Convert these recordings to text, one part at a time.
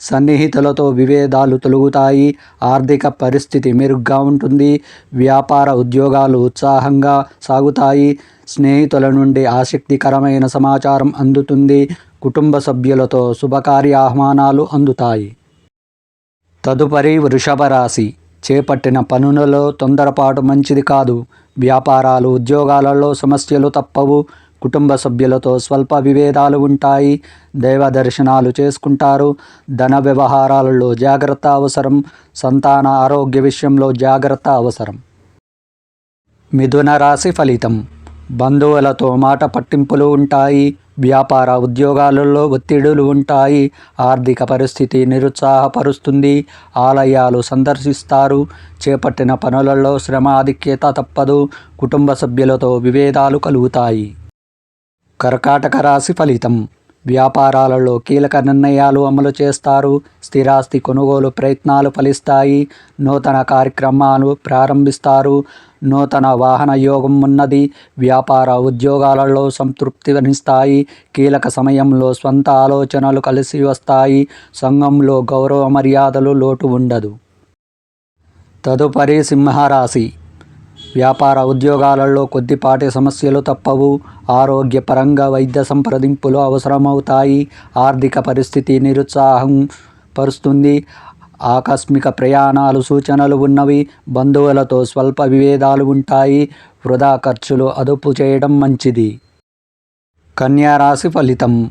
సన్నిహితులతో విభేదాలు తొలుగుతాయి. ఆర్థిక పరిస్థితి మెరుగ్గా ఉంటుంది. వ్యాపార ఉద్యోగాలు ఉత్సాహంగా సాగుతాయి. స్నేహితుల నుండి ఆసక్తికరమైన సమాచారం అందుతుంది. కుటుంబ సభ్యులతో శుభకార్య ఆహ్వానాలు అందుతాయి. తదుపరి వృషభ రాశి. చేపట్టిన పనులలో తొందరపాటు మంచిది కాదు. వ్యాపారాలు ఉద్యోగాలలో సమస్యలు తప్పవు. కుటుంబ సభ్యులతో స్వల్ప విభేదాలు ఉంటాయి. దైవ దర్శనాలు చేసుకుంటారు. ధన వ్యవహారాలలో జాగ్రత్త అవసరం. సంతాన ఆరోగ్య విషయంలో జాగ్రత్త అవసరం. మిథున రాశి ఫలితం. బంధువులతో మాట పట్టింపులు ఉంటాయి. వ్యాపార ఉద్యోగాలలో ఒత్తిడులు ఉంటాయి. ఆర్థిక పరిస్థితి నిరుత్సాహపరుస్తుంది. ఆలయాలు సందర్శిస్తారు. చేపట్టిన పనులలో శ్రమ ఆధిక్యత తప్పదు. కుటుంబ సభ్యులతో విభేదాలు కలుగుతాయి. కర్కాటక రాశి ఫలితం. వ్యాపారాలలో కీలక నిర్ణయాలు అమలు చేస్తారు. స్థిరాస్తి కొనుగోలు ప్రయత్నాలు ఫలిస్తాయి. నూతన కార్యక్రమాలు ప్రారంభిస్తారు. నూతన వాహన యోగం ఉన్నది. వ్యాపార ఉద్యోగాలలో సంతృప్తినిస్తాయి కీలక సమయంలో స్వంత ఆలోచనలు కలిసి వస్తాయి. సంఘంలో గౌరవ మర్యాదలు లోటు ఉండదు. తదుపరి సింహరాశి. వ్యాపార ఉద్యోగాలలో కొద్దిపాటి సమస్యలు తప్పవు. ఆరోగ్యపరంగా వైద్య సంప్రదింపులు అవసరమవుతాయి. ఆర్థిక పరిస్థితి నిరుత్సాహం పరుస్తుంది. ఆకస్మిక ప్రయాణాలు సూచనలు ఉన్నవి. బంధువులతో స్వల్ప విభేదాలు ఉంటాయి. వృధా ఖర్చులు అదుపు చేయడం మంచిది. కన్యారాశి ఫలితం.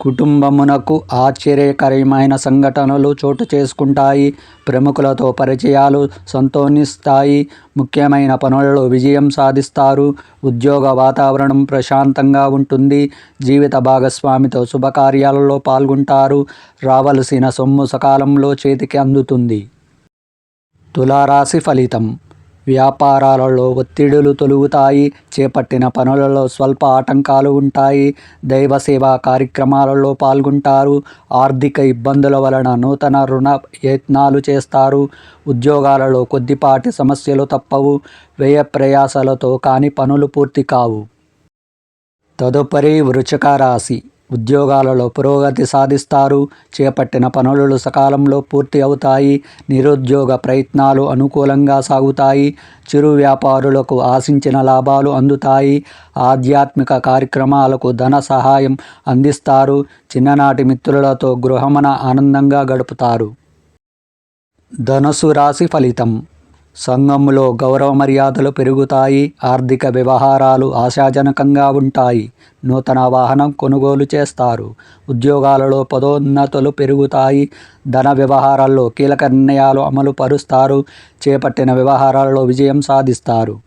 కుటుంబమునకు ఆశ్చర్యకరమైన సంఘటనలు చోటు చేసుకుంటాయి. ప్రముఖులతో పరిచయాలు సంతోషిస్తాయి. ముఖ్యమైన పనులలో విజయం సాధిస్తారు. ఉద్యోగ వాతావరణం ప్రశాంతంగా ఉంటుంది. జీవిత భాగస్వామితో శుభకార్యాలలో పాల్గొంటారు. రావలసిన సొమ్ము సకాలంలో చేతికి అందుతుంది. తులారాశి ఫలితం. వ్యాపారాలలో ఒత్తిడులు తొలుగుతాయి చేపట్టిన పనులలో స్వల్ప ఆటంకాలు ఉంటాయి దైవ సేవా కార్యక్రమాలలో పాల్గొంటారు ఆర్థిక ఇబ్బందుల వలన నూతన రుణ యత్నాలు చేస్తారు ఉద్యోగాలలో కొద్దిపాటి సమస్యలు తప్పవు వ్యయ ప్రయాసాలతో కాని పనులు పూర్తి కావు. తదుపరి వృచక రాశి. ఉద్యోగాలలో పురోగతి సాధిస్తారు. చేపట్టిన పనులు సకాలంలో పూర్తి అవుతాయి. నిరుద్యోగ ప్రయత్నాలు అనుకూలంగా సాగుతాయి. చిరు వ్యాపారులకు ఆశించిన లాభాలు అందుతాయి. ఆధ్యాత్మిక కార్యక్రమాలకు ధన సహాయం అందిస్తారు. చిన్ననాటి మిత్రులతో గృహమన ఆనందంగా గడుపుతారు. ధనుసు రాశి ఫలితం. సంఘంలో గౌరవ మర్యాదలు పెరుగుతాయి ఆర్థిక వ్యవహారాలు ఆశాజనకంగా ఉంటాయి. నూతన వాహనం కొనుగోలు చేస్తారు. ఉద్యోగాలలో పదోన్నతులు పెరుగుతాయి. ధన వ్యవహారాల్లో కీలక నిర్ణయాలు అమలు పరుస్తారు. చేపట్టిన వ్యవహారాలలో విజయం సాధిస్తారు.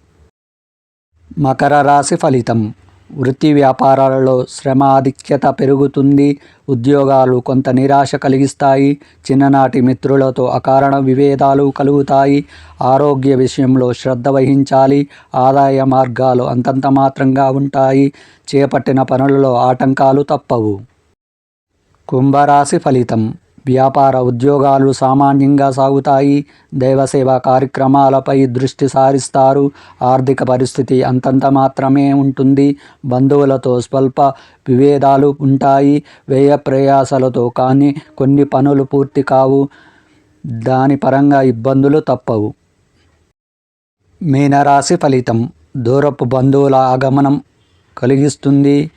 మకర రాశి ఫలితం. వృత్తి వ్యాపారాలలో శ్రమ ఆధిక్యత పెరుగుతుంది ఉద్యోగాలు కొంత నిరాశ కలిగిస్తాయి చిన్ననాటి మిత్రులతో అకారణ విభేదాలు కలుగుతాయి ఆరోగ్య విషయంలో శ్రద్ధ వహించాలి ఆదాయ మార్గాలు అంతంత మాత్రంగా ఉంటాయి చేపట్టిన పనులలో ఆటంకాలు తప్పవు. కుంభరాశి ఫలితం వ్యాపార ఉద్యోగాలు సామాన్యంగా సాగుతాయి. దైవసేవ కార్యక్రమాలపై దృష్టి సారిస్తారు. ఆర్థిక పరిస్థితి అంతంత మాత్రమే ఉంటుంది. బంధువులతో స్వల్ప విభేదాలు ఉంటాయి. వ్యయ ప్రయాసాలతో కానీ కొన్ని పనులు పూర్తి కావు. దాని పరంగా ఇబ్బందులు తప్పవు. మీనరాశి ఫలితం దూరపు బంధువుల ఆగమనం కలిగిస్తుంది.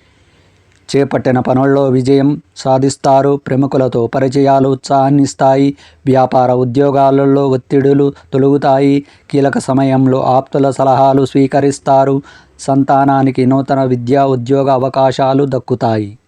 చేపట్టిన పనుల్లో విజయం సాధిస్తారు. ప్రముఖులతో పరిచయాలు ఉత్సాహాన్నిస్తాయి. వ్యాపార ఉద్యోగాలలో ఒత్తిడులు తొలుగుతాయి. కీలక సమయంలో ఆప్తుల సలహాలు స్వీకరిస్తారు. సంతానానికి నూతన విద్యా ఉద్యోగ అవకాశాలు దక్కుతాయి.